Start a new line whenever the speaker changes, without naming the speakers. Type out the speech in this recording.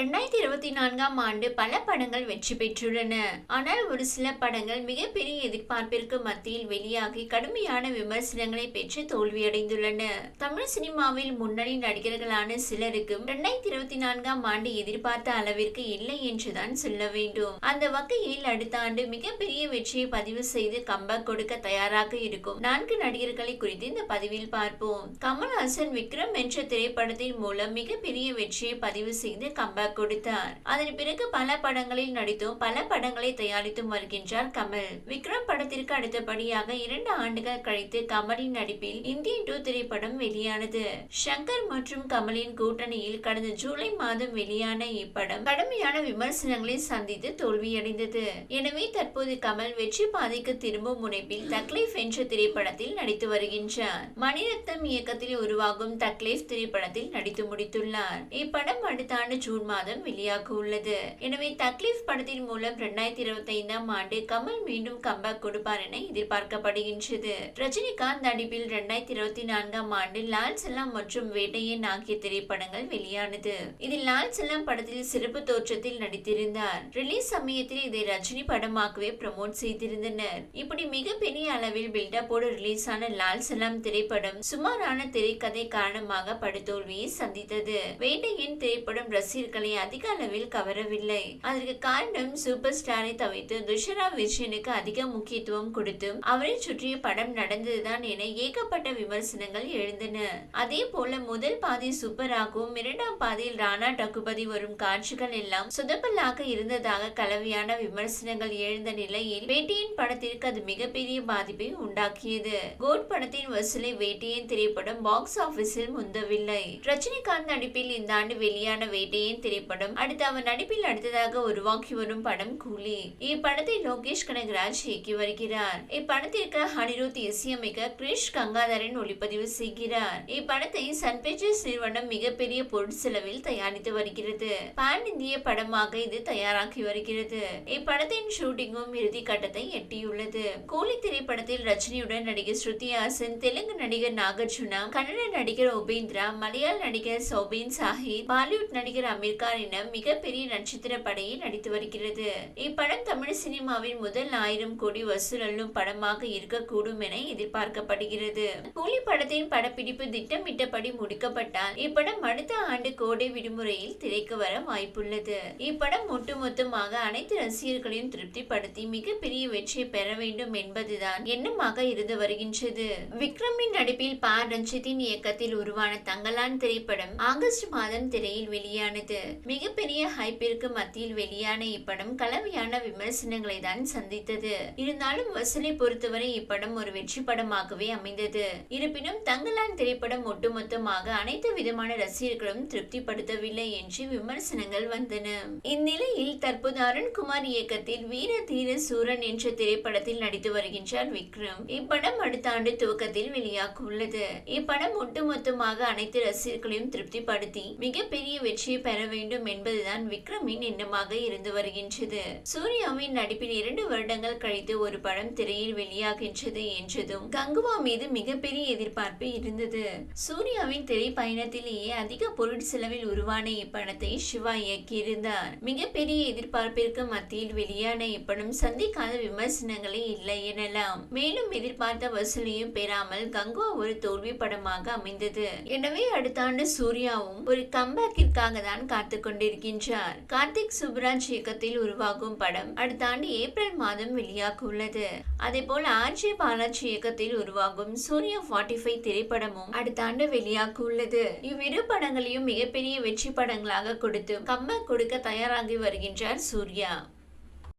ரெண்டாயிரத்தி இருபத்தி நான்காம் ஆண்டு பல படங்கள் வெற்றி பெற்றுள்ளன. ஆனால் ஒரு சில படங்கள் மிகப்பெரிய எதிர்பார்ப்பிற்கு மத்தியில் வெளியாகி கடுமையான விமர்சனங்களை பெற்று தோல்வியடைந்துள்ளன. தமிழ் சினிமாவில் முன்னணி நடிகர்களான சிலருக்கும் ரெண்டாயிரத்தி இருபத்தி நான்காம் ஆண்டு எதிர்பார்த்த அளவிற்கு இல்லை என்றுதான் சொல்ல வேண்டும். அந்த வகையில் அடுத்த ஆண்டு மிகப்பெரிய வெற்றியை பதிவு செய்து கம்பேக் கொடுக்க தயாராக இருக்கும் நான்கு நடிகர்களை குறித்து இந்த பதிவில் பார்ப்போம். கமல்ஹாசன் விக்ரம் என்ற திரைப்படத்தின் மூலம் மிகப்பெரிய வெற்றியை பதிவு செய்து கம்பேக் கொடுத்தார். அதன் பிறகு பல படங்களில் நடித்தும் பல படங்களை தயாரித்தும் வருகின்றார் கமல். விக்ரம் படத்திற்கு அடுத்தபடியாக இரண்டு ஆண்டுகள் கழித்து கமலின் நடிப்பில் இந்தியன் டூ திரைப்படம் வெளியானது. சங்கர் மற்றும் கமலின் கூட்டணியில் கடந்த ஜூலை மாதம் வெளியான இப்படம் கடுமையான விமர்சனங்களை சந்தித்து தோல்வியடைந்தது. எனவே தற்போது கமல் வெற்றி பாதைக்கு திரும்பும் முனைப்பில் தக்லீஃப் என்ற திரைப்படத்தில் நடித்து வருகின்றார். மணிரத்னம் இயக்கத்தில் உருவாகும் தக்லீஃப் திரைப்படத்தில் நடித்து முடித்துள்ளார். இப்படம் அடுத்த ஆண்டு ஜூன் மாதம் மாதம் வெளியாக உள்ளது. எனவே தக்லீஃப் படத்தின் மூலம் இரண்டாயிரத்தி இருபத்தி ஐந்தாம் ஆண்டு கமல் மீண்டும் கம்பேக் கொடுப்பார் என எதிர்பார்க்கப்படுகின்றது. ரஜினிகாந்த் நடிப்பில் இரண்டாயிரத்தி இருபத்தி நான்காம் ஆண்டு லால் செல்லம் மற்றும் வேட்டையன் ஆகிய திரைப்படங்கள் வெளியானது. இதில் லால் செல்லம் படத்தில் சிறப்பு தோற்றத்தில் நடித்திருந்தார். ரிலீஸ் சமயத்தில் இதை ரஜினி படமாகவே ப்ரமோட் செய்திருந்தனர். இப்படி மிகப்பெரிய அளவில் பில்டப்போடு ரிலீஸ் ஆன லால் செல்லாம் திரைப்படம் சுமாரான திரைக்கதை காரணமாக படுதோல்வியை சந்தித்தது. வேட்டையின் திரைப்படம் ரசிகர்களை அதிக அளவில் கவரவில்லை. அதற்கு காரணம் சூப்பர் ஸ்டாரை தவிர்த்து துஷரா விஜயனுக்கு அதிக முக்கியத்துவம் கொடுத்தும் அவரை சுற்றிய படம் நடந்ததுதான் என ஏகப்பட்ட விமர்சனங்கள் எழுந்தன. அதே போல முதல் பாதி சூப்பராகவும் இரண்டாம் பாதியில் ராணா டகுபதி வரும் காட்சிகள் எல்லாம் சுதப்பலாக இருந்ததாக கலவையான விமர்சனங்கள் எழுந்த நிலையில் வேட்டையின் படத்திற்கு அது மிகப்பெரிய பாதிப்பை உண்டாக்கியது. கோட் படத்தின் வசூலை வேட்டையின் திரைப்படம் பாக்ஸ் ஆபீஸில் முந்தவில்லை. ரஜினிகாந்த் நடிப்பில் இந்த ஆண்டு வெளியான வேட்டையின் திரைப்படம் திரைப்படம் அடுத்து அவர் நடிப்பில் அடுத்ததாக உருவாக்கி வரும் படம் கூலி. இப்படத்தை லோகேஷ் கனகராஜ் இயக்கி வருகிறார். இப்படத்திற்கு அனிருத் இசையமைக்க கிரிஷ் கங்காதரன் ஒளிப்பதிவு செய்கிறார். இப்படத்தை சன் பிக்சர்ஸ் நிறுவனம் மிகப்பெரிய பொருட்செலவில் தயாரித்து வருகிறது. பான் இந்திய படமாக இது தயாராகி வருகிறது. இப்படத்தின் ஷூட்டிங்கும் இறுதி கட்டத்தை எட்டியுள்ளது. கூலி திரைப்படத்தில் ரஜினியுடன் நடிகர் ஸ்ருதி ஹாசன் தெலுங்கு நடிகர் நாகார்ஜுனா கன்னட நடிகர் உபேந்திரா மலையாள நடிகர் சௌபின் சாஹித் பாலிவுட் நடிகர் அமீர் கான் மிகப்பெரிய நட்சத்திர படையில் நடித்து வருகிறது. இப்படம் தமிழ் சினிமாவின் முதல் ஆயிரம் கோடி வசூலும் படமாக இருக்கக்கூடும் என எதிர்பார்க்கப்படுகிறது. கூலி படத்தின் படப்பிடிப்பு திட்டமிட்டபடி முடிக்கப்பட்டால் இப்படம் அடுத்த ஆண்டு கோடை விடுமுறையில் திரைக்கு வர வாய்ப்புள்ளது. இப்படம் ஒட்டுமொத்தமாக அனைத்து ரசிகர்களையும் திருப்திப்படுத்தி மிகப்பெரிய வெற்றியை பெற வேண்டும் என்பதுதான் எண்ணமாக இருந்து வருகின்றது. விக்ரமின் நடிப்பில் ப. ரஞ்சித்தின் இயக்கத்தில் உருவான தங்கலான் திரைப்படம் ஆகஸ்ட் மாதம் திரையில் வெளியானது. மிகப்பெரிய ஹைப்பிற்கு மத்தியில் வெளியான இப்படம் கலவையான விமர்சனங்களை தான் சந்தித்தது. இருந்தாலும் வசூலை பொறுத்தவரை இப்படம் ஒரு வெற்றி படமாகவே அமைந்தது. இருப்பினும் தங்கலான் திரைப்படம் ஒட்டுமொத்தமாக அனைத்து விதமான ரசிகர்களும் திருப்திப்படுத்தவில்லை என்று விமர்சனங்கள் வந்தன. இந்நிலையில் தற்போது அருண்குமார் இயக்கத்தில் வீர தீர சூரன் என்ற திரைப்படத்தில் நடித்து வருகின்றார் விக்ரம். இப்படம் அடுத்த ஆண்டு துவக்கத்தில் வெளியாக உள்ளது இப்படம் ஒட்டுமொத்தமாக அனைத்து ரசிகர்களையும் திருப்திப்படுத்தி மிகப்பெரிய வெற்றியை பெற வேண்டும் வேண்டும் என்பதுதான் விக்ரமின் எண்ணமாக இருந்து வருகின்றது. சூர்யாவின் நடிப்பில் இரண்டு வருடங்கள் கழித்து ஒரு படம் திரையில் வெளியாகின்றது என்றதும் கங்குவா மீது மிகப்பெரிய எதிர்பார்ப்பு இருந்தது. சூர்யாவின் திரை பயணத்திலேயே அதிக பொருட்செலவில் உருவான இப்படத்தை சிவா இயக்கியிருந்தார். மிகப்பெரிய எதிர்பார்ப்பிற்கு மத்தியில் வெளியான இப்படம் சந்திக்காத விமர்சனங்களே இல்லை எனலாம். மேலும் எதிர்பார்த்த வசூலையும் பெறாமல் கங்குவா ஒரு தோல்வி படமாக அமைந்தது. எனவே அடுத்த ஆண்டு சூர்யாவும் ஒரு கம்பேக்கிற்காக தான் காத்து கொண்டிருக்கின்றார் கார்த்திக் சுப்ராஜ் இயக்கத்தில் உருவாகும் படம் அடுத்த ஆண்டு ஏப்ரல் மாதம் வெளியாக உள்ளது அதே போல் ஆர்ஜே பாலாஜி இயக்கத்தில் உருவாகும் சூர்யா ஃபார்ட்டி ஃபைவ் திரைப்படமும் அடுத்த ஆண்டு வெளியாக உள்ளது இவ்விரு படங்களையும் மிகப்பெரிய வெற்றி படங்களாக கொடுத்து கம்ப கொடுக்க தயாராகி வருகின்றார் சூர்யா.